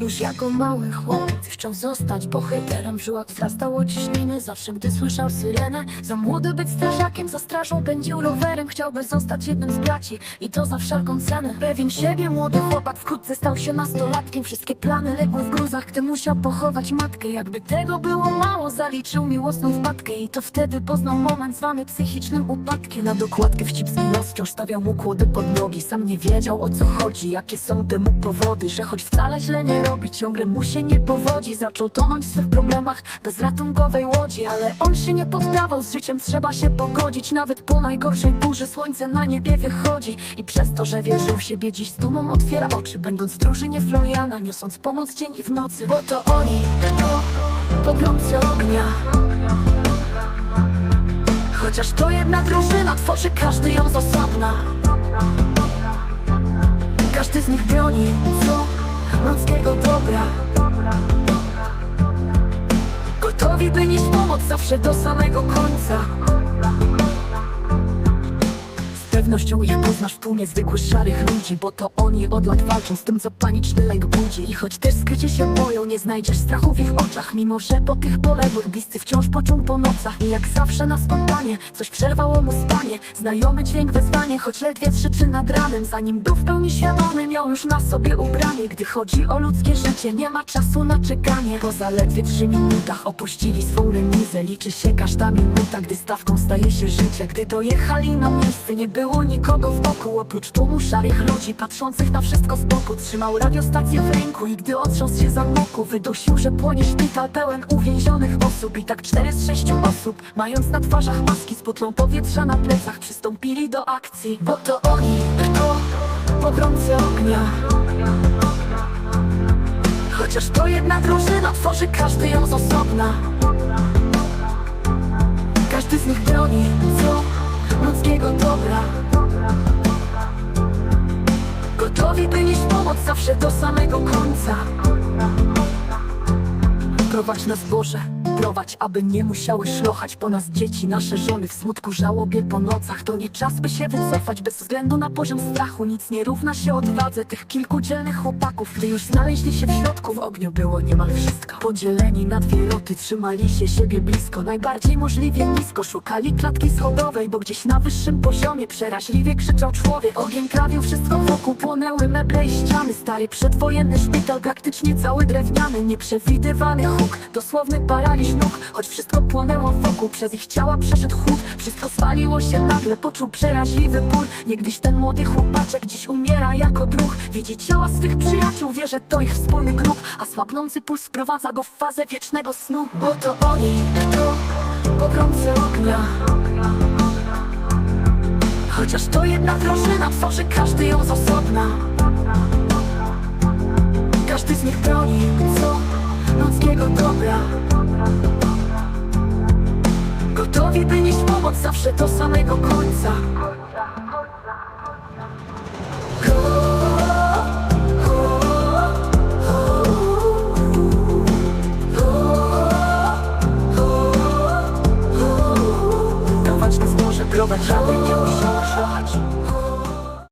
Już jako mały chłopiec chciał zostać bohaterem. W żyłach wzrastało ciśnienie. Zawsze gdy słyszał syrenę Za młody być strażakiem, za strażą pędził rowerem. Chciałby zostać jednym z braci i to za wszelką cenę. Pewien siebie młody chłopak wkrótce stał się nastolatkiem. Wszystkie plany legły w gruzach, gdy musiał pochować matkę. Jakby tego było mało, zaliczył miłosną wpadkę. I to wtedy poznał moment zwany psychicznym upadkiem. Na dokładkę wścibski nos wciąż stawiał mu kłody pod nogi. Sam nie wiedział o co chodzi, jakie są temu powody Że choć wcale źle nie robi, ciągle mu się nie powodzi. Zaczął tonąć w swych problemach bez ratunkowej łodzi Ale on się nie poddawał, z życiem trzeba się pogodzić Nawet po najgorszej burzy słońce na niebie wychodzi. I przez to, że wierzył w siebie dziś z dumą otwiera oczy Będąc w drużynie Floriana, niosąc pomoc dzień i w nocy. Bo to oni, to pogromcy ognia. Chociaż to jedna drużyna, tworzy każdy ją z osobna. Każdy z nich broni, co ludzkiego dobra. Gotowi by nieść pomoc zawsze do samego końca pewnością ich poznasz w tłumie zwykłych szarych ludzi Bo to oni od lat walczą z tym co paniczny lęk budzi. I choć też skrycie się boją, nie znajdziesz strachu w ich oczach Mimo że po tych poległych bliscy wciąż począ po nocach. I jak zawsze na spontanie, coś przerwało mu spanie. Znajomy dźwięk wezwanie, choć ledwie trzyczy nad ranem. Zanim był w pełni świadomy, miał już na sobie ubranie. Gdy chodzi o ludzkie życie, nie ma czasu na czekanie. Po zaledwie trzy minutach opuścili swą remizę. Liczy się każda minuta, gdy stawką staje się życie. Gdy dojechali na miejsce, nie było nikogo wokół Oprócz tłumu szarych ludzi, patrzących na wszystko z boku Trzymał radiostację w ręku i gdy otrząsł się za moku Wydusił, że płonie szpital pełen uwięzionych osób. I tak cztery z sześciu osób, mając na twarzach maski Z butlą powietrza na plecach, przystąpili do akcji. Bo to oni, to pogromcy ognia. Chociaż to jedna drużyna, tworzy każdy ją z osobna. Każdy z nich broni, ludzkiego dobra. Gotowi by nieść pomoc zawsze do samego końca Prowadź nas Boże, prowadź, aby nie musiały szlochać po nas dzieci. Nasze żony w smutku, żałobie po nocach. To nie czas, by się wycofać. Bez względu na poziom strachu Nic nie równa się odwadze tych kilku dzielnych chłopaków. Gdy już znaleźli się w środku, w ogniu było niemal wszystko. Podzieleni na dwie roty, trzymali się siebie blisko. Najbardziej możliwie nisko, szukali klatki schodowej Bo gdzieś na wyższym poziomie przeraźliwie krzyczał człowiek. Ogień krawił wszystko wokół, płonęły meble i ściany. Stary przedwojenny szpital, praktycznie cały drewniany. Nieprzewidywany dosłowny paraliż nóg. Choć wszystko płonęło wokół, przez ich ciała przeszedł chłód. Wszystko spaliło się nagle, poczuł przeraźliwy ból. Niegdyś ten młody chłopaczek dziś umiera jako druh. Widzi ciała swych przyjaciół, wie, że to ich wspólny grób. A słabnący puls wprowadza go w fazę wiecznego snu. Bo to oni, to pogromcy ognia. Chociaż to jedna drużyna, tworzy każdy ją z osobna. Każdy z nich broni, ludzkiego dobra. Gotowi by nieść pomoc zawsze do samego końca. Prowadź nas może, prowadź, aby